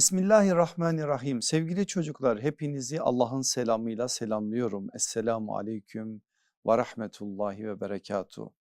Bismillahirrahmanirrahim. Sevgili çocuklar hepinizi Allah'ın selamıyla selamlıyorum. Esselamu aleyküm ve rahmetullahi ve berekatuhu.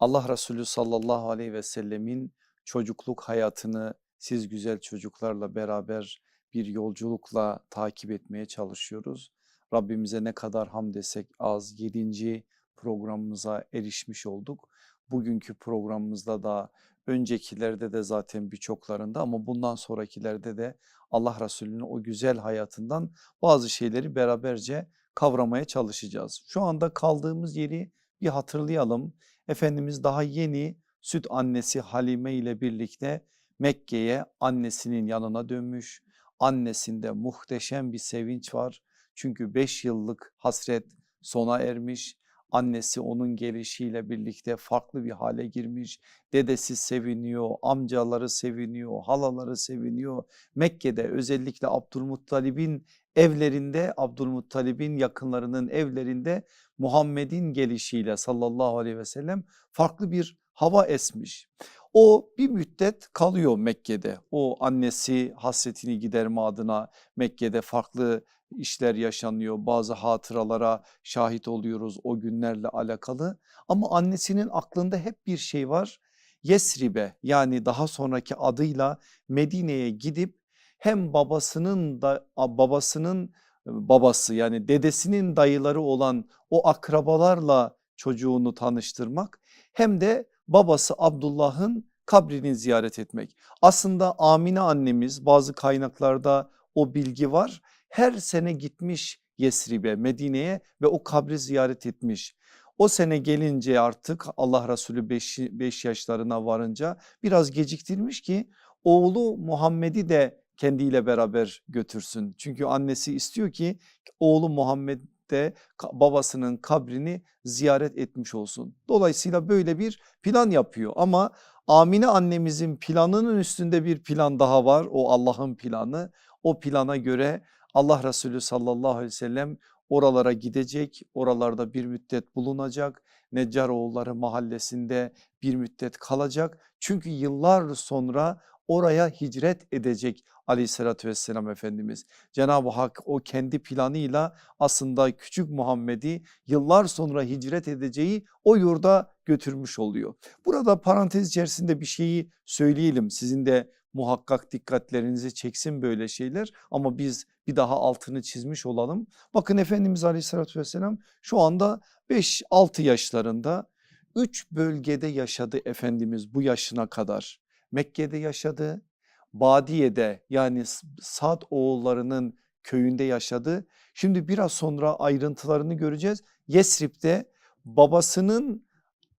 Allah Resulü sallallahu aleyhi ve sellemin çocukluk hayatını siz güzel çocuklarla beraber bir yolculukla takip etmeye çalışıyoruz. Rabbimize ne kadar ham desek az 7. programımıza erişmiş olduk. Bugünkü programımızda da öncekilerde de zaten birçoklarında ama bundan sonrakilerde de Allah Resulü'nün o güzel hayatından bazı şeyleri beraberce kavramaya çalışacağız. Şu anda kaldığımız yeri bir hatırlayalım. Efendimiz daha yeni süt annesi Halime ile birlikte Mekke'ye annesinin yanına dönmüş. Annesinde muhteşem bir sevinç var. Çünkü 5 yıllık hasret sona ermiş. Annesi onun gelişiyle birlikte farklı bir hale girmiş. Dedesi seviniyor, amcaları seviniyor, halaları seviniyor. Mekke'de özellikle Abdülmuttalib'in evlerinde, Abdülmuttalib'in yakınlarının evlerinde Muhammed'in gelişiyle sallallahu aleyhi ve sellem farklı bir hava esmiş. O bir müddet kalıyor Mekke'de. O annesi hasretini giderme adına Mekke'de farklı işler yaşanıyor. Bazı hatıralara şahit oluyoruz o günlerle alakalı. Ama annesinin aklında hep bir şey var. Yesrib'e yani daha sonraki adıyla Medine'ye gidip hem babasının da babasının babası yani dedesinin dayıları olan o akrabalarla çocuğunu tanıştırmak hem de babası Abdullah'ın kabrini ziyaret etmek. Aslında Amine annemiz bazı kaynaklarda o bilgi var. Her sene gitmiş Yesrib'e Medine'ye ve o kabri ziyaret etmiş. O sene gelince artık Allah Resulü 5 yaşlarına varınca biraz geciktirmiş ki oğlu Muhammed'i de kendiyle beraber götürsün. Çünkü annesi istiyor ki oğlu Muhammed de babasının kabrini ziyaret etmiş olsun. Dolayısıyla böyle bir plan yapıyor ama Amine annemizin planının üstünde bir plan daha var. O Allah'ın planı. O plana göre Allah Resulü sallallahu aleyhi ve sellem oralara gidecek, oralarda bir müddet bulunacak. Neccaroğulları mahallesinde bir müddet kalacak. Çünkü yıllar sonra oraya hicret edecek aleyhissalatü vesselam Efendimiz. Cenab-ı Hak o kendi planıyla aslında küçük Muhammed'i yıllar sonra hicret edeceği o yurda götürmüş oluyor. Burada parantez içerisinde bir şeyi söyleyelim sizin de muhakkak dikkatlerinizi çeksin böyle şeyler ama biz bir daha altını çizmiş olalım. Bakın Efendimiz aleyhissalatü vesselam şu anda 5-6 yaşlarında 3 bölgede yaşadı Efendimiz bu yaşına kadar. Mekke'de yaşadı, Badiye'de yani Sad oğullarının köyünde yaşadı. Şimdi biraz sonra ayrıntılarını göreceğiz. Yesrib'de babasının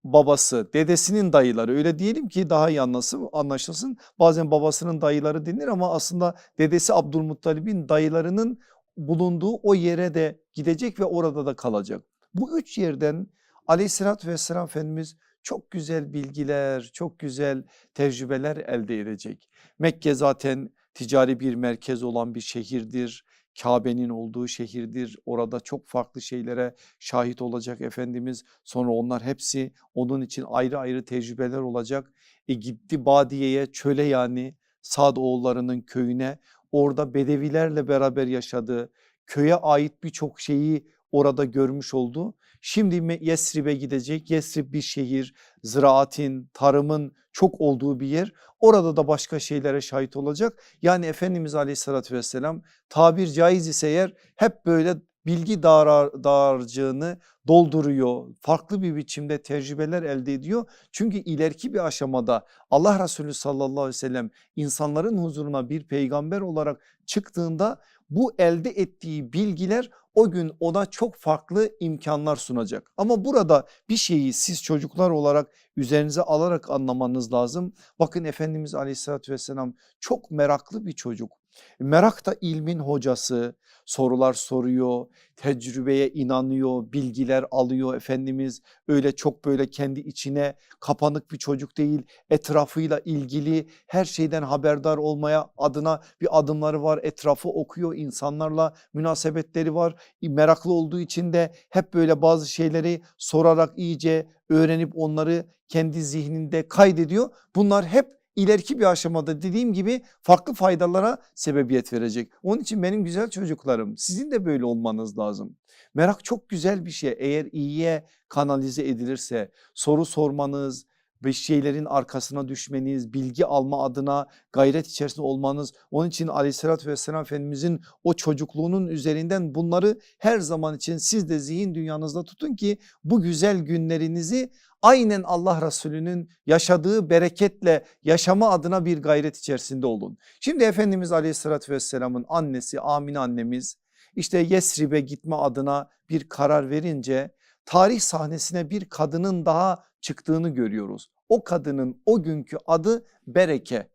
babası, dedesinin dayıları öyle diyelim ki daha iyi anlasın, anlaşılsın. Bazen babasının dayıları denir ama aslında dedesi Abdülmuttalib'in dayılarının bulunduğu o yere de gidecek ve orada da kalacak. Bu üç yerden aleyhissalatü vesselam Efendimiz çok güzel bilgiler, çok güzel tecrübeler elde edecek. Mekke zaten ticari bir merkez olan bir şehirdir. Kabe'nin olduğu şehirdir. Orada çok farklı şeylere şahit olacak Efendimiz. Sonra onlar hepsi onun için ayrı ayrı tecrübeler olacak. E gitti Badiye'ye çöle yani Sad oğullarının köyüne. Orada Bedevilerle beraber yaşadı. Köye ait birçok şeyi orada görmüş oldu. Şimdi Yesrib'e gidecek. Yesrib bir şehir, ziraatin, tarımın çok olduğu bir yer. Orada da başka şeylere şahit olacak. Yani Efendimiz aleyhissalatü vesselam tabir caiz ise eğer hep böyle bilgi dağar, dağarcığını dolduruyor. Farklı bir biçimde tecrübeler elde ediyor. Çünkü ileriki bir aşamada Allah Resulü sallallahu aleyhi ve sellem insanların huzuruna bir peygamber olarak çıktığında bu elde ettiği bilgiler o gün ona çok farklı imkanlar sunacak. Ama burada bir şeyi siz çocuklar olarak üzerinize alarak anlamanız lazım. Bakın Efendimiz aleyhissalatü vesselam çok meraklı bir çocuk. Merak da ilmin hocası sorular soruyor, tecrübeye inanıyor, bilgiler alıyor Efendimiz. Öyle çok böyle kendi içine kapanık bir çocuk değil, etrafıyla ilgili her şeyden haberdar olmaya adına bir adımları var. Etrafı okuyor, insanlarla münasebetleri var. Meraklı olduğu için de hep böyle bazı şeyleri sorarak iyice öğrenip onları kendi zihninde kaydediyor. Bunlar hep ileriki bir aşamada dediğim gibi farklı faydalara sebebiyet verecek. Onun için benim güzel çocuklarım sizin de böyle olmanız lazım. Merak çok güzel bir şey eğer iyiye kanalize edilirse soru sormanız, bir şeylerin arkasına düşmeniz, bilgi alma adına gayret içerisinde olmanız. Onun için aleyhissalatü vesselam Efendimizin o çocukluğunun üzerinden bunları her zaman için siz de zihin dünyanızda tutun ki bu güzel günlerinizi aynen Allah Resulü'nün yaşadığı bereketle yaşama adına bir gayret içerisinde olun. Şimdi Efendimiz aleyhissalatü vesselamın annesi Amine annemiz işte Yesrib'e gitme adına bir karar verince tarih sahnesine bir kadının daha çıktığını görüyoruz. O kadının o günkü adı Bereke.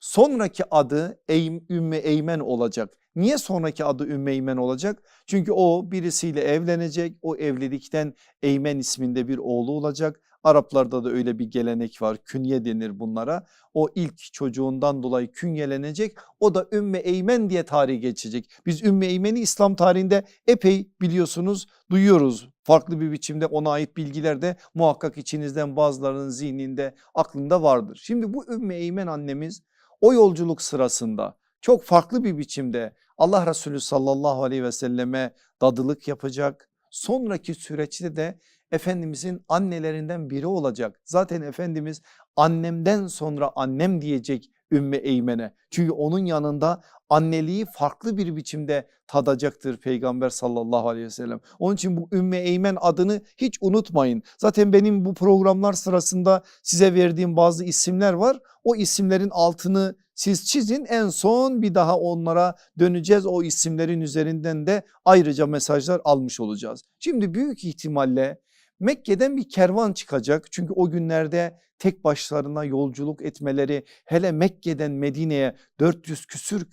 Sonraki adı Eym, Ümmü Eymen olacak. Niye sonraki adı Ümmü Eymen olacak? Çünkü o birisiyle evlenecek. O evlilikten Eymen isminde bir oğlu olacak. Araplarda da öyle bir gelenek var. Künye denir bunlara. O ilk çocuğundan dolayı künyelenecek. O da Ümmü Eymen diye tarihi geçecek. Biz Ümmü Eymen'i İslam tarihinde epey biliyorsunuz duyuyoruz. Farklı bir biçimde ona ait bilgiler de muhakkak içinizden bazılarının zihninde aklında vardır. Şimdi bu Ümmü Eymen annemiz o yolculuk sırasında çok farklı bir biçimde Allah Resulü sallallahu aleyhi ve selleme dadılık yapacak. Sonraki süreçte de Efendimizin annelerinden biri olacak. Zaten Efendimiz annemden sonra annem diyecek Ümmü Eymen'e. Çünkü onun yanında anneliği farklı bir biçimde tadacaktır Peygamber sallallahu aleyhi ve sellem. Onun için bu Ümmü Eymen adını hiç unutmayın. Zaten benim bu programlar sırasında size verdiğim bazı isimler var. O isimlerin altını siz çizin en son bir daha onlara döneceğiz. O isimlerin üzerinden de ayrıca mesajlar almış olacağız. Şimdi büyük ihtimalle Mekke'den bir kervan çıkacak. Çünkü o günlerde tek başlarına yolculuk etmeleri hele Mekke'den Medine'ye 400 küsür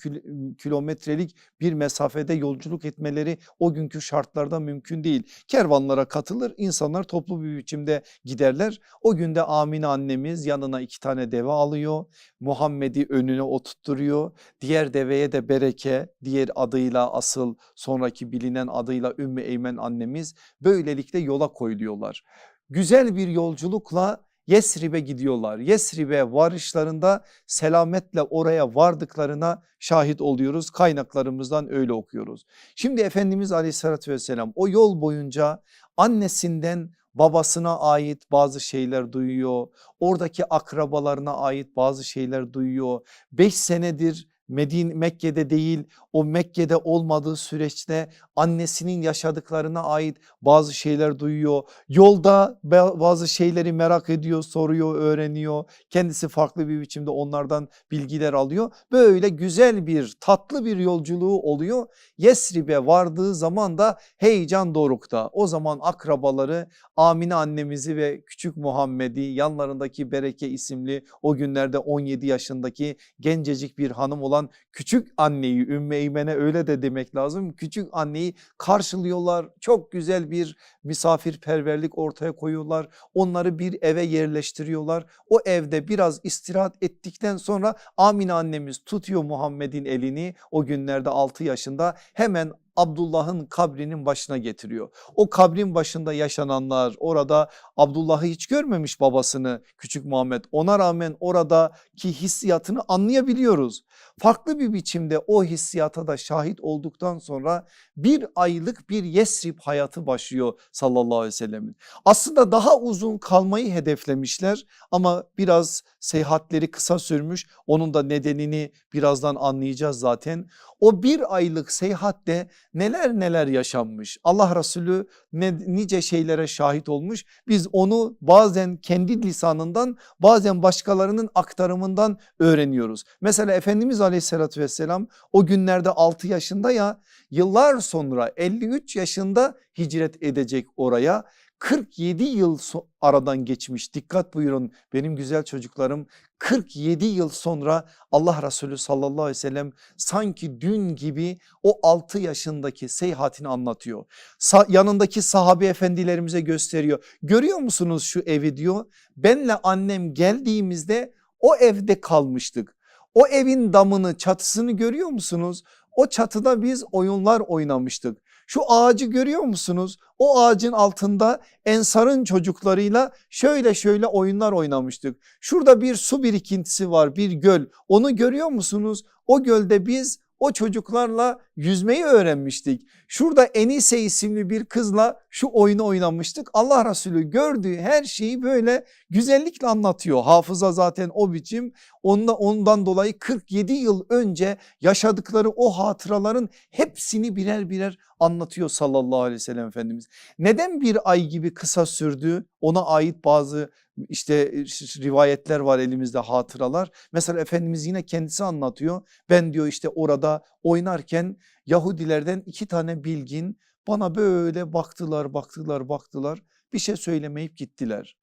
kilometrelik bir mesafede yolculuk etmeleri o günkü şartlarda mümkün değil. Kervanlara katılır insanlar toplu bir biçimde giderler. O günde Amine annemiz yanına iki tane deve alıyor. Muhammed'i önüne oturtturuyor. Diğer deveye de Bereke diğer adıyla asıl sonraki bilinen adıyla Ümmü Eymen annemiz böylelikle yola koyuluyorlar. Güzel bir yolculukla Yesrib'e gidiyorlar. Yesrib'e varışlarında selametle oraya vardıklarına şahit oluyoruz. Kaynaklarımızdan öyle okuyoruz. Şimdi Efendimiz aleyhissalatü vesselam o yol boyunca annesinden babasına ait bazı şeyler duyuyor. Oradaki akrabalarına ait bazı şeyler duyuyor. Beş senedir Medine Mekke'de değil o Mekke'de olmadığı süreçte annesinin yaşadıklarına ait bazı şeyler duyuyor. Yolda bazı şeyleri merak ediyor, soruyor, öğreniyor. Kendisi farklı bir biçimde onlardan bilgiler alıyor. Böyle güzel bir tatlı bir yolculuğu oluyor. Yesrib'e vardığı zaman da heyecan dorukta. O zaman akrabaları Amine annemizi ve küçük Muhammed'i yanlarındaki Bereke isimli o günlerde 17 yaşındaki gencecik bir hanım olan küçük anneyi Ümmü Eymen'e öyle de demek lazım. Küçük anneyi karşılıyorlar. Çok güzel bir misafirperverlik ortaya koyuyorlar. Onları bir eve yerleştiriyorlar. O evde biraz istirahat ettikten sonra Amine annemiz tutuyor Muhammed'in elini o günlerde 6 yaşında hemen Abdullah'ın kabrinin başına getiriyor. O kabrin başında yaşananlar orada Abdullah'ı hiç görmemiş babasını küçük Muhammed ona rağmen oradaki hissiyatını anlayabiliyoruz. Farklı bir biçimde o hissiyata da şahit olduktan sonra bir aylık bir Yesrib hayatı başlıyor sallallahu aleyhi ve sellemin. Aslında daha uzun kalmayı hedeflemişler ama biraz seyahatleri kısa sürmüş. Onun da nedenini birazdan anlayacağız zaten. O bir aylık seyahatte neler neler yaşanmış. Allah Resulü ne, nice şeylere şahit olmuş. Biz onu bazen kendi lisanından bazen başkalarının aktarımından öğreniyoruz. Mesela Efendimiz aleyhissalatü vesselam o günlerde 6 yaşında ya yıllar sonra 53 yaşında hicret edecek oraya 47 yıl aradan geçmiş dikkat buyurun benim güzel çocuklarım 47 yıl sonra Allah Resulü sallallahu aleyhi ve sellem sanki dün gibi o 6 yaşındaki seyahatini anlatıyor. Sa yanındaki sahabe efendilerimize gösteriyor. Görüyor musunuz şu evi diyor. Benle annem geldiğimizde o evde kalmıştık. O evin damını çatısını görüyor musunuz? O çatıda biz oyunlar oynamıştık. Şu ağacı görüyor musunuz? O ağacın altında Ensar'ın çocuklarıyla şöyle şöyle oyunlar oynamıştık. Şurada bir su birikintisi var bir göl onu görüyor musunuz? O gölde biz o çocuklarla yüzmeyi öğrenmiştik. Şurada Enise isimli bir kızla şu oyunu oynamıştık. Allah Resulü gördüğü her şeyi böyle güzellikle anlatıyor. Hafıza zaten o biçim. Ondan, ondan dolayı 47 yıl önce yaşadıkları o hatıraların hepsini birer birer anlatıyor sallallahu aleyhi ve sellem Efendimiz. Neden bir ay gibi kısa sürdü? Ona ait bazı işte rivayetler var elimizde hatıralar. Mesela Efendimiz yine kendisi anlatıyor. Ben diyor işte orada oynarken Yahudilerden iki tane bilgin bana böyle baktılar baktılar baktılar bir şey söylemeyip gittiler.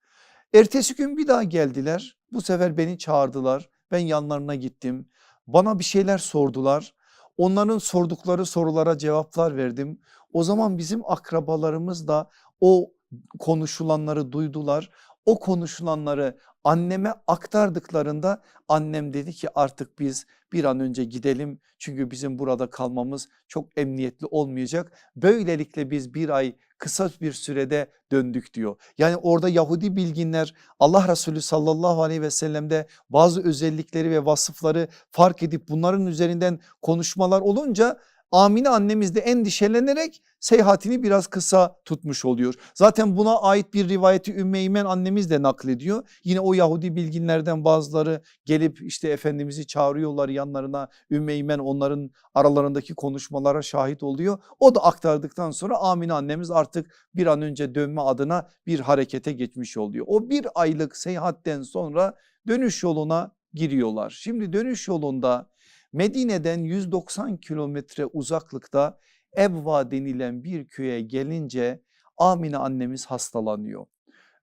Ertesi gün bir daha geldiler bu sefer beni çağırdılar ben yanlarına gittim bana bir şeyler sordular. Onların sordukları sorulara cevaplar verdim. O zaman bizim akrabalarımız da o konuşulanları duydular. O konuşulanları anneme aktardıklarında annem dedi ki artık biz bir an önce gidelim çünkü bizim burada kalmamız çok emniyetli olmayacak. Böylelikle biz bir ay kısa bir sürede döndük diyor. Yani orada Yahudi bilginler Allah Resulü sallallahu aleyhi ve sellem'de bazı özellikleri ve vasıfları fark edip bunların üzerinden konuşmalar olunca Amine annemiz de endişelenerek seyahatini biraz kısa tutmuş oluyor. Zaten buna ait bir rivayeti Ümmeymen annemiz de naklediyor. Yine o Yahudi bilginlerden bazıları gelip işte Efendimiz'i çağırıyorlar yanlarına. Ümmeymen onların aralarındaki konuşmalara şahit oluyor. O da aktardıktan sonra Amine annemiz artık bir an önce dönme adına bir harekete geçmiş oluyor. O bir aylık seyahatten sonra dönüş yoluna giriyorlar. Şimdi dönüş yolunda Medine'den 190 kilometre uzaklıkta Ebva denilen bir köye gelince Amine annemiz hastalanıyor.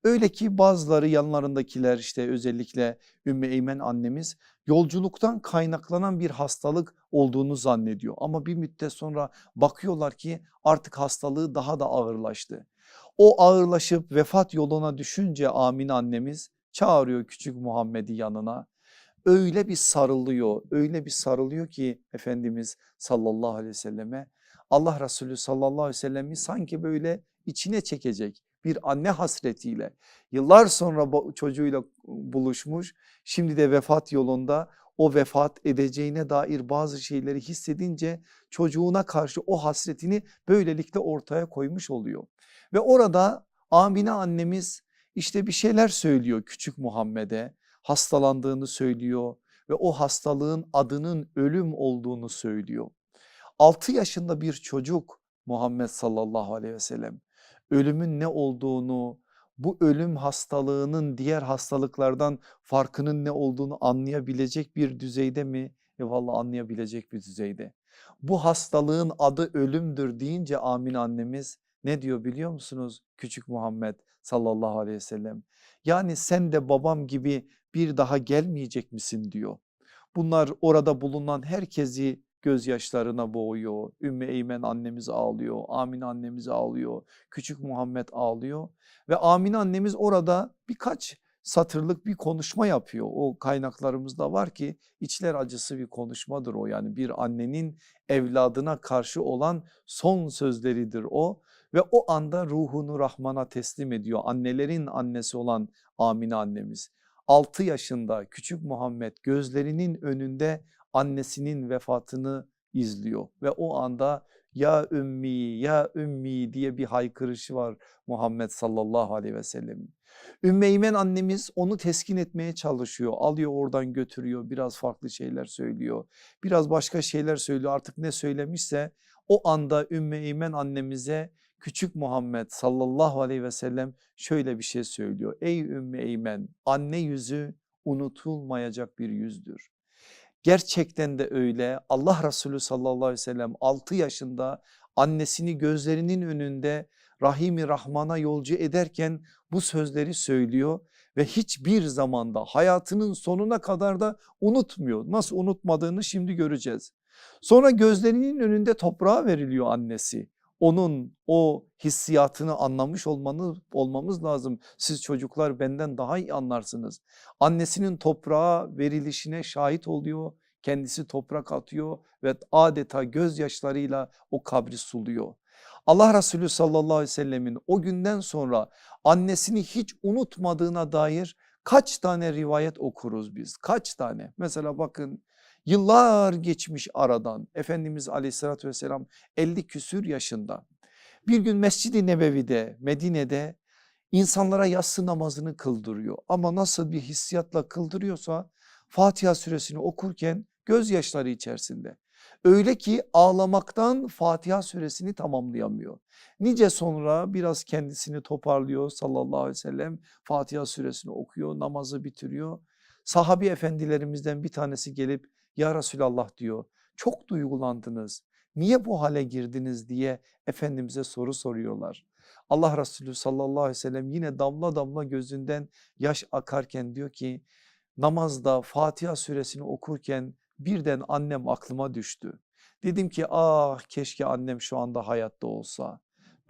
Öyle ki bazıları yanlarındakiler işte özellikle Ümmü Eymen annemiz yolculuktan kaynaklanan bir hastalık olduğunu zannediyor. Ama bir müddet sonra bakıyorlar ki artık hastalığı daha da ağırlaştı. O ağırlaşıp vefat yoluna düşünce Amine annemiz çağırıyor küçük Muhammed'i yanına öyle bir sarılıyor öyle bir sarılıyor ki Efendimiz sallallahu aleyhi ve selleme Allah Resulü sallallahu aleyhi ve sellemi sanki böyle içine çekecek bir anne hasretiyle. Yıllar sonra çocuğuyla buluşmuş. Şimdi de vefat yolunda. O vefat edeceğine dair bazı şeyleri hissedince çocuğuna karşı o hasretini böylelikle ortaya koymuş oluyor. Ve orada Amine annemiz işte bir şeyler söylüyor küçük Muhammed'e hastalandığını söylüyor ve o hastalığın adının ölüm olduğunu söylüyor. 6 yaşında bir çocuk Muhammed sallallahu aleyhi ve sellem ölümün ne olduğunu bu ölüm hastalığının diğer hastalıklardan farkının ne olduğunu anlayabilecek bir düzeyde mi? E vallahi anlayabilecek bir düzeyde. Bu hastalığın adı ölümdür deyince Amin annemiz ne diyor biliyor musunuz küçük Muhammed sallallahu aleyhi ve sellem? Yani sen de babam gibi bir daha gelmeyecek misin diyor. Bunlar orada bulunan herkesi gözyaşlarına boğuyor. Ümmü Eymen annemiz ağlıyor, Amine annemiz ağlıyor, küçük Muhammed ağlıyor ve Amine annemiz orada birkaç satırlık bir konuşma yapıyor. O kaynaklarımızda var ki içler acısı bir konuşmadır o yani bir annenin evladına karşı olan son sözleridir o ve o anda ruhunu Rahman'a teslim ediyor. Annelerin annesi olan Amine annemiz. 6 yaşında küçük Muhammed gözlerinin önünde annesinin vefatını izliyor ve o anda ya ümmi ya ümmi diye bir haykırışı var Muhammed sallallahu aleyhi ve sellemin. Ümmeymen annemiz onu teskin etmeye çalışıyor alıyor oradan götürüyor biraz farklı şeyler söylüyor biraz başka şeyler söylüyor artık ne söylemişse o anda Ümmeymen annemize küçük Muhammed sallallahu aleyhi ve sellem şöyle bir şey söylüyor. Ey Ümmü Eymen anne yüzü unutulmayacak bir yüzdür. Gerçekten de öyle Allah Resulü sallallahu aleyhi ve sellem 6 yaşında annesini gözlerinin önünde Rahimi Rahman'a yolcu ederken bu sözleri söylüyor ve hiçbir zamanda hayatının sonuna kadar da unutmuyor. Nasıl unutmadığını şimdi göreceğiz. Sonra gözlerinin önünde toprağa veriliyor annesi onun o hissiyatını anlamış olmanız, olmamız lazım. Siz çocuklar benden daha iyi anlarsınız. Annesinin toprağa verilişine şahit oluyor. Kendisi toprak atıyor ve adeta gözyaşlarıyla o kabri suluyor. Allah Resulü sallallahu aleyhi ve sellemin o günden sonra annesini hiç unutmadığına dair kaç tane rivayet okuruz biz? Kaç tane? Mesela bakın yıllar geçmiş aradan Efendimiz aleyhissalatü vesselam 50 küsür yaşında bir gün Mescid-i Nebevi'de Medine'de insanlara yatsı namazını kıldırıyor. Ama nasıl bir hissiyatla kıldırıyorsa Fatiha suresini okurken gözyaşları içerisinde. Öyle ki ağlamaktan Fatiha suresini tamamlayamıyor. Nice sonra biraz kendisini toparlıyor sallallahu aleyhi ve sellem Fatiha suresini okuyor namazı bitiriyor. Sahabi efendilerimizden bir tanesi gelip ya Resulallah diyor çok duygulandınız niye bu hale girdiniz diye Efendimiz'e soru soruyorlar. Allah Resulü sallallahu aleyhi ve sellem yine damla damla gözünden yaş akarken diyor ki namazda Fatiha suresini okurken birden annem aklıma düştü. Dedim ki ah keşke annem şu anda hayatta olsa.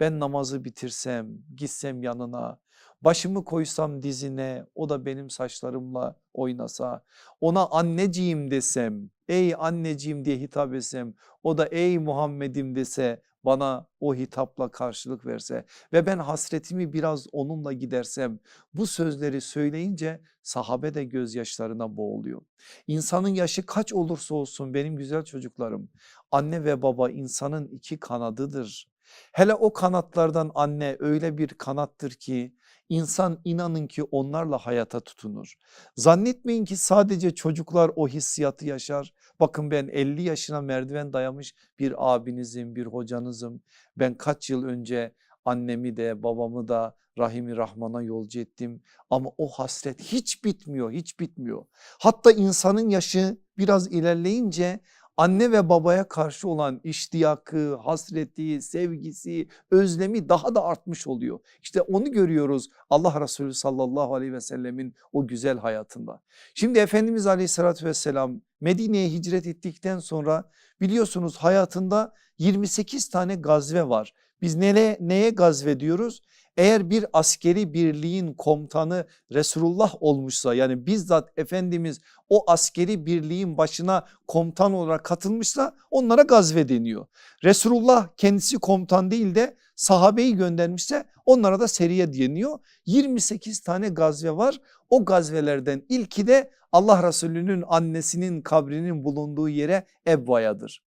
Ben namazı bitirsem, gitsem yanına, başımı koysam dizine, o da benim saçlarımla oynasa, ona anneciğim desem, ey anneciğim diye hitap etsem, o da ey Muhammed'im dese, bana o hitapla karşılık verse ve ben hasretimi biraz onunla gidersem bu sözleri söyleyince sahabe de gözyaşlarına boğuluyor. İnsanın yaşı kaç olursa olsun benim güzel çocuklarım anne ve baba insanın iki kanadıdır. Hele o kanatlardan anne öyle bir kanattır ki insan inanın ki onlarla hayata tutunur. Zannetmeyin ki sadece çocuklar o hissiyatı yaşar. Bakın ben 50 yaşına merdiven dayamış bir abinizim, bir hocanızım. Ben kaç yıl önce annemi de babamı da Rahimi Rahman'a yolcu ettim ama o hasret hiç bitmiyor, hiç bitmiyor. Hatta insanın yaşı biraz ilerleyince anne ve babaya karşı olan iştiyakı, hasreti, sevgisi, özlemi daha da artmış oluyor. İşte onu görüyoruz Allah Resulü sallallahu aleyhi ve sellemin o güzel hayatında. Şimdi Efendimiz aleyhissalatü vesselam Medine'ye hicret ettikten sonra biliyorsunuz hayatında 28 tane gazve var. Biz neye, neye gazve diyoruz? Eğer bir askeri birliğin komutanı Resulullah olmuşsa yani bizzat Efendimiz o askeri birliğin başına komutan olarak katılmışsa onlara gazve deniyor. Resulullah kendisi komutan değil de sahabeyi göndermişse onlara da seriye deniyor. 28 tane gazve var o gazvelerden ilki de Allah Resulü'nün annesinin kabrinin bulunduğu yere Ebba'yadır.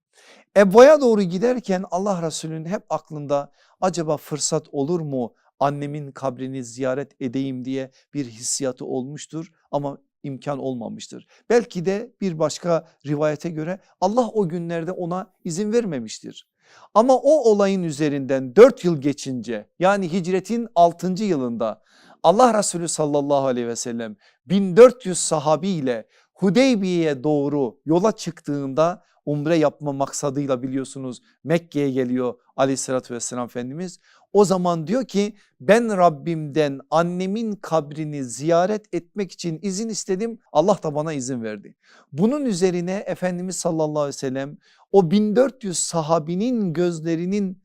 Ebba'ya doğru giderken Allah Resulü'nün hep aklında acaba fırsat olur mu annemin kabrini ziyaret edeyim diye bir hissiyatı olmuştur ama imkan olmamıştır. Belki de bir başka rivayete göre Allah o günlerde ona izin vermemiştir. Ama o olayın üzerinden 4 yıl geçince yani hicretin 6. yılında Allah Resulü sallallahu aleyhi ve sellem 1400 sahabiyle Hudeybiye'ye doğru yola çıktığında umre yapma maksadıyla biliyorsunuz Mekke'ye geliyor aleyhissalatü vesselam Efendimiz. O zaman diyor ki ben Rabbimden annemin kabrini ziyaret etmek için izin istedim Allah da bana izin verdi. Bunun üzerine Efendimiz sallallahu aleyhi ve sellem o 1400 sahabinin gözlerinin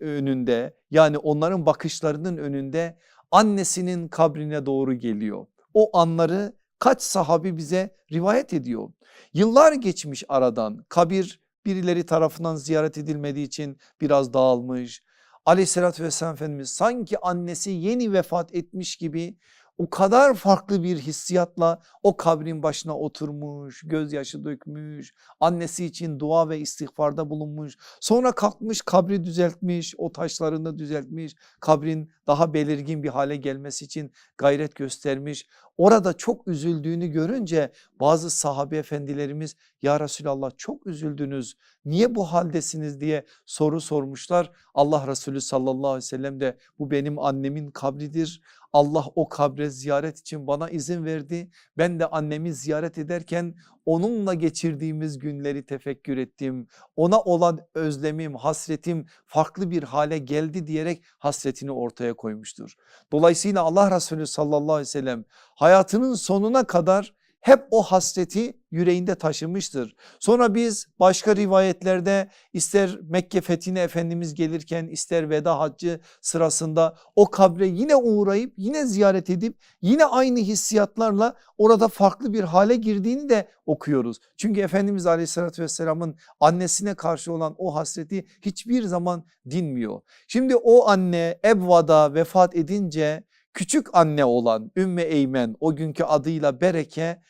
önünde yani onların bakışlarının önünde annesinin kabrine doğru geliyor. O anları kaç sahabi bize rivayet ediyor. Yıllar geçmiş aradan kabir birileri tarafından ziyaret edilmediği için biraz dağılmış. Aleyhissalatü vesselam Efendimiz sanki annesi yeni vefat etmiş gibi o kadar farklı bir hissiyatla o kabrin başına oturmuş, gözyaşı dökmüş, annesi için dua ve istiğfarda bulunmuş. Sonra kalkmış kabri düzeltmiş, o taşlarını düzeltmiş, kabrin daha belirgin bir hale gelmesi için gayret göstermiş. Orada çok üzüldüğünü görünce bazı sahabe efendilerimiz ya Resulallah çok üzüldünüz niye bu haldesiniz diye soru sormuşlar. Allah Resulü sallallahu aleyhi ve sellem de bu benim annemin kabridir. Allah o kabre ziyaret için bana izin verdi. Ben de annemi ziyaret ederken onunla geçirdiğimiz günleri tefekkür ettim. Ona olan özlemim, hasretim farklı bir hale geldi diyerek hasretini ortaya koymuştur. Dolayısıyla Allah Resulü sallallahu aleyhi ve sellem hayatının sonuna kadar hep o hasreti yüreğinde taşımıştır. Sonra biz başka rivayetlerde ister Mekke fethine Efendimiz gelirken ister veda haccı sırasında o kabre yine uğrayıp yine ziyaret edip yine aynı hissiyatlarla orada farklı bir hale girdiğini de okuyoruz. Çünkü Efendimiz aleyhissalatü vesselamın annesine karşı olan o hasreti hiçbir zaman dinmiyor. Şimdi o anne Ebva'da vefat edince küçük anne olan Ümmü Eymen o günkü adıyla Bereke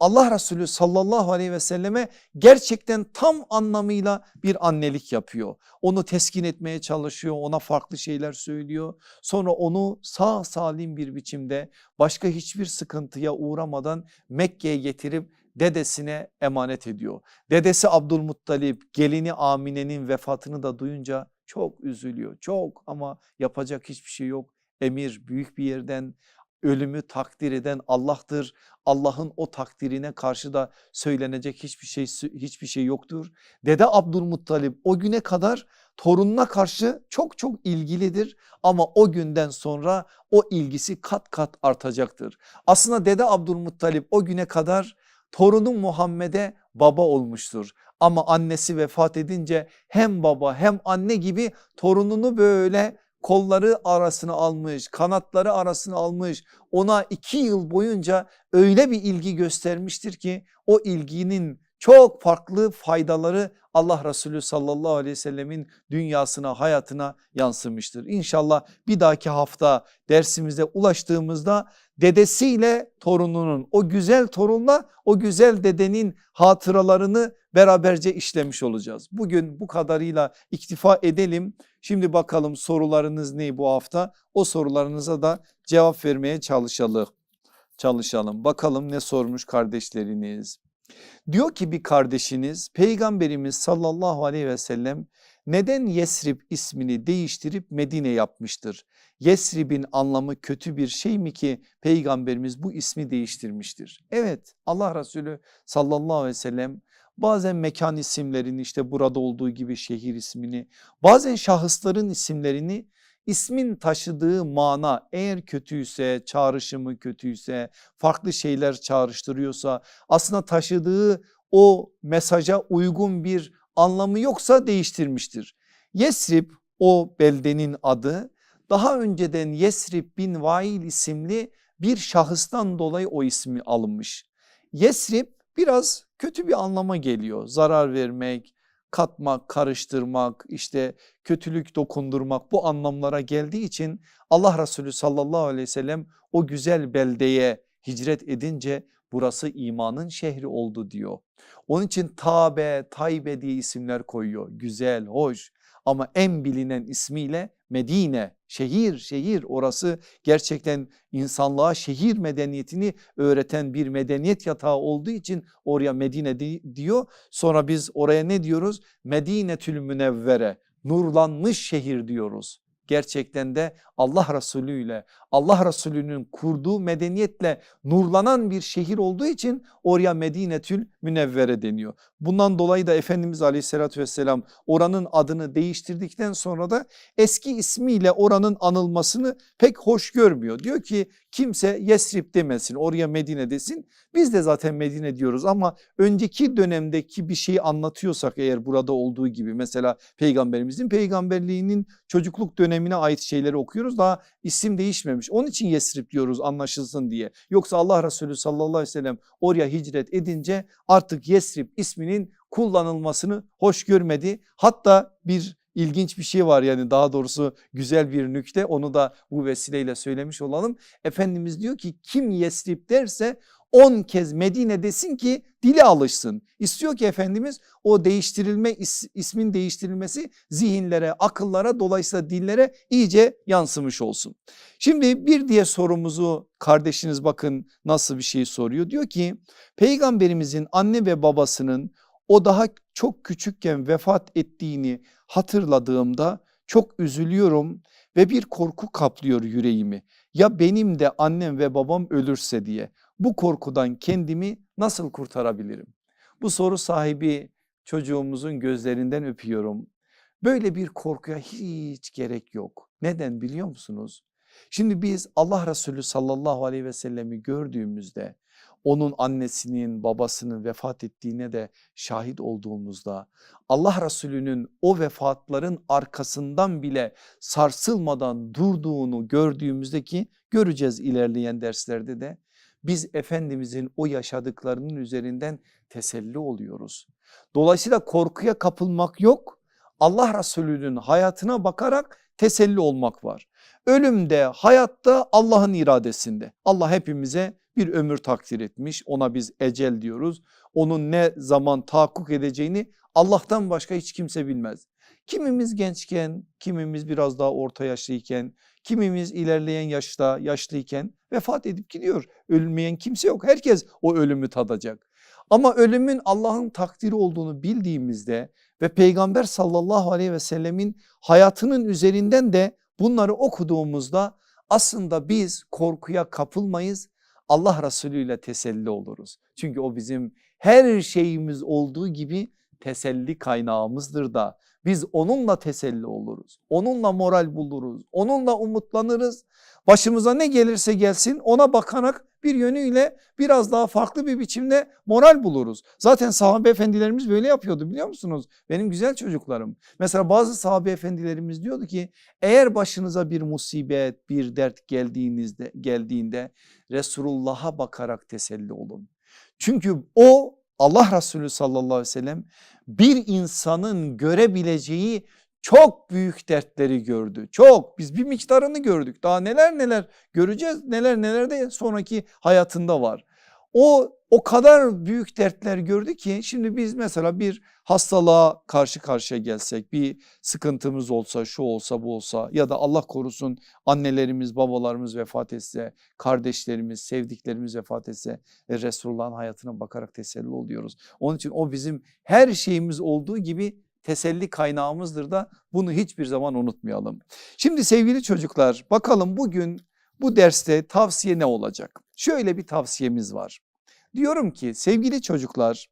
Allah Resulü sallallahu aleyhi ve selleme gerçekten tam anlamıyla bir annelik yapıyor. Onu teskin etmeye çalışıyor ona farklı şeyler söylüyor. Sonra onu sağ salim bir biçimde başka hiçbir sıkıntıya uğramadan Mekke'ye getirip dedesine emanet ediyor. Dedesi Abdülmuttalip gelini Amine'nin vefatını da duyunca çok üzülüyor çok ama yapacak hiçbir şey yok. Emir büyük bir yerden ölümü takdir eden Allah'tır. Allah'ın o takdirine karşı da söylenecek hiçbir şey hiçbir şey yoktur. Dede Abdülmuttalip o güne kadar torununa karşı çok çok ilgilidir ama o günden sonra o ilgisi kat kat artacaktır. Aslında Dede Abdülmuttalip o güne kadar torunu Muhammed'e baba olmuştur. Ama annesi vefat edince hem baba hem anne gibi torununu böyle kolları arasına almış, kanatları arasına almış. Ona iki yıl boyunca öyle bir ilgi göstermiştir ki o ilginin çok farklı faydaları Allah Resulü sallallahu aleyhi ve sellemin dünyasına hayatına yansımıştır. İnşallah bir dahaki hafta dersimize ulaştığımızda dedesiyle torununun o güzel torunla o güzel dedenin hatıralarını beraberce işlemiş olacağız. Bugün bu kadarıyla iktifa edelim. Şimdi bakalım sorularınız ne bu hafta? O sorularınıza da cevap vermeye çalışalım. Çalışalım. Bakalım ne sormuş kardeşleriniz. Diyor ki bir kardeşiniz peygamberimiz sallallahu aleyhi ve sellem neden Yesrib ismini değiştirip Medine yapmıştır? Yesrib'in anlamı kötü bir şey mi ki peygamberimiz bu ismi değiştirmiştir? Evet Allah Resulü sallallahu aleyhi ve sellem bazen mekan isimlerini işte burada olduğu gibi şehir ismini bazen şahısların isimlerini ismin taşıdığı mana eğer kötüyse çağrışımı kötüyse farklı şeyler çağrıştırıyorsa aslında taşıdığı o mesaja uygun bir anlamı yoksa değiştirmiştir. Yesrib o beldenin adı daha önceden Yesrib bin Vail isimli bir şahıstan dolayı o ismi alınmış. Yesrib biraz kötü bir anlama geliyor zarar vermek, katmak, karıştırmak, işte kötülük dokundurmak bu anlamlara geldiği için Allah Resulü sallallahu aleyhi ve sellem o güzel beldeye hicret edince burası imanın şehri oldu diyor. Onun için Tabe, Taybe diye isimler koyuyor. Güzel, hoş ama en bilinen ismiyle Medine şehir şehir orası gerçekten insanlığa şehir medeniyetini öğreten bir medeniyet yatağı olduğu için oraya Medine diyor. Sonra biz oraya ne diyoruz? Medinetül Münevvere nurlanmış şehir diyoruz gerçekten de Allah Resulü ile Allah Resulü'nün kurduğu medeniyetle nurlanan bir şehir olduğu için oraya Medinetül Münevvere deniyor. Bundan dolayı da Efendimiz aleyhissalatü vesselam oranın adını değiştirdikten sonra da eski ismiyle oranın anılmasını pek hoş görmüyor. Diyor ki kimse Yesrib demesin oraya Medine desin biz de zaten Medine diyoruz ama önceki dönemdeki bir şeyi anlatıyorsak eğer burada olduğu gibi mesela peygamberimizin peygamberliğinin çocukluk dönemine ait şeyleri okuyoruz daha isim değişmemiş. Onun için Yesrib diyoruz anlaşılsın diye. Yoksa Allah Resulü sallallahu aleyhi ve sellem oraya hicret edince artık Yesrib isminin kullanılmasını hoş görmedi. Hatta bir ilginç bir şey var yani daha doğrusu güzel bir nükte onu da bu vesileyle söylemiş olalım. Efendimiz diyor ki kim Yesrib derse 10 kez Medine desin ki dili alışsın. İstiyor ki Efendimiz o değiştirilme ismin değiştirilmesi zihinlere akıllara dolayısıyla dillere iyice yansımış olsun. Şimdi bir diye sorumuzu kardeşiniz bakın nasıl bir şey soruyor. Diyor ki peygamberimizin anne ve babasının o daha çok küçükken vefat ettiğini hatırladığımda çok üzülüyorum ve bir korku kaplıyor yüreğimi. Ya benim de annem ve babam ölürse diye bu korkudan kendimi nasıl kurtarabilirim? Bu soru sahibi çocuğumuzun gözlerinden öpüyorum. Böyle bir korkuya hiç gerek yok. Neden biliyor musunuz? Şimdi biz Allah Resulü sallallahu aleyhi ve sellemi gördüğümüzde onun annesinin babasının vefat ettiğine de şahit olduğumuzda Allah Resulü'nün o vefatların arkasından bile sarsılmadan durduğunu gördüğümüzde ki göreceğiz ilerleyen derslerde de biz Efendimizin o yaşadıklarının üzerinden teselli oluyoruz. Dolayısıyla korkuya kapılmak yok Allah Resulü'nün hayatına bakarak teselli olmak var. Ölümde hayatta Allah'ın iradesinde Allah hepimize bir ömür takdir etmiş ona biz ecel diyoruz. Onun ne zaman tahakkuk edeceğini Allah'tan başka hiç kimse bilmez. Kimimiz gençken, kimimiz biraz daha orta yaşlıyken, kimimiz ilerleyen yaşta yaşlıyken vefat edip gidiyor. Ölmeyen kimse yok. Herkes o ölümü tadacak. Ama ölümün Allah'ın takdiri olduğunu bildiğimizde ve Peygamber sallallahu aleyhi ve sellemin hayatının üzerinden de bunları okuduğumuzda aslında biz korkuya kapılmayız. Allah Resulü ile teselli oluruz. Çünkü o bizim her şeyimiz olduğu gibi teselli kaynağımızdır da biz onunla teselli oluruz. Onunla moral buluruz. Onunla umutlanırız. Başımıza ne gelirse gelsin ona bakarak bir yönüyle biraz daha farklı bir biçimde moral buluruz. Zaten sahabe efendilerimiz böyle yapıyordu biliyor musunuz? Benim güzel çocuklarım. Mesela bazı sahabe efendilerimiz diyordu ki eğer başınıza bir musibet, bir dert geldiğinizde geldiğinde Resulullah'a bakarak teselli olun. Çünkü o Allah Resulü sallallahu aleyhi ve sellem bir insanın görebileceği çok büyük dertleri gördü. Çok biz bir miktarını gördük. Daha neler neler göreceğiz. Neler neler de sonraki hayatında var. O o kadar büyük dertler gördü ki şimdi biz mesela bir hastalığa karşı karşıya gelsek bir sıkıntımız olsa şu olsa bu olsa ya da Allah korusun annelerimiz babalarımız vefat etse kardeşlerimiz sevdiklerimiz vefat etse ve Resulullah'ın hayatına bakarak teselli oluyoruz. Onun için o bizim her şeyimiz olduğu gibi teselli kaynağımızdır da bunu hiçbir zaman unutmayalım. Şimdi sevgili çocuklar bakalım bugün bu derste tavsiye ne olacak? Şöyle bir tavsiyemiz var. Diyorum ki sevgili çocuklar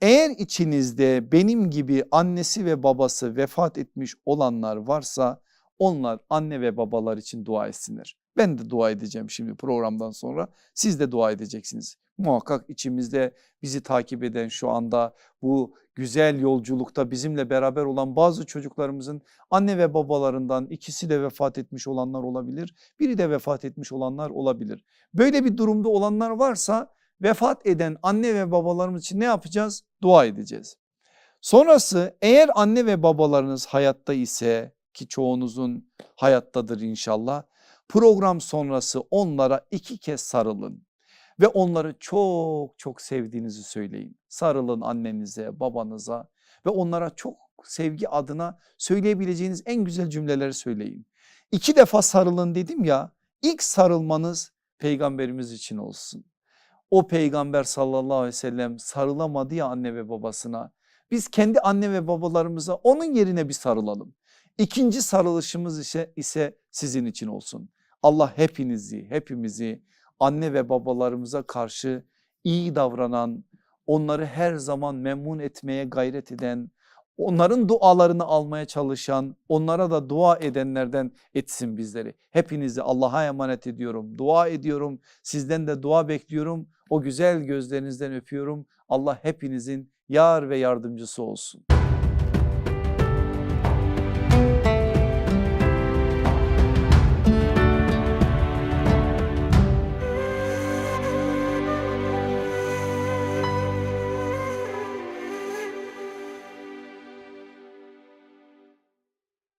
eğer içinizde benim gibi annesi ve babası vefat etmiş olanlar varsa onlar anne ve babalar için dua etsinler. Ben de dua edeceğim şimdi programdan sonra siz de dua edeceksiniz. Muhakkak içimizde bizi takip eden şu anda bu güzel yolculukta bizimle beraber olan bazı çocuklarımızın anne ve babalarından ikisi de vefat etmiş olanlar olabilir. Biri de vefat etmiş olanlar olabilir. Böyle bir durumda olanlar varsa vefat eden anne ve babalarımız için ne yapacağız? Dua edeceğiz. Sonrası eğer anne ve babalarınız hayatta ise ki çoğunuzun hayattadır inşallah program sonrası onlara iki kez sarılın ve onları çok çok sevdiğinizi söyleyin. Sarılın annenize babanıza ve onlara çok sevgi adına söyleyebileceğiniz en güzel cümleleri söyleyin. İki defa sarılın dedim ya ilk sarılmanız peygamberimiz için olsun. O peygamber sallallahu aleyhi ve sellem sarılamadı ya anne ve babasına. Biz kendi anne ve babalarımıza onun yerine bir sarılalım. İkinci sarılışımız ise, ise sizin için olsun. Allah hepinizi hepimizi anne ve babalarımıza karşı iyi davranan, onları her zaman memnun etmeye gayret eden, onların dualarını almaya çalışan, onlara da dua edenlerden etsin bizleri. Hepinizi Allah'a emanet ediyorum, dua ediyorum, sizden de dua bekliyorum. O güzel gözlerinizden öpüyorum. Allah hepinizin yar ve yardımcısı olsun.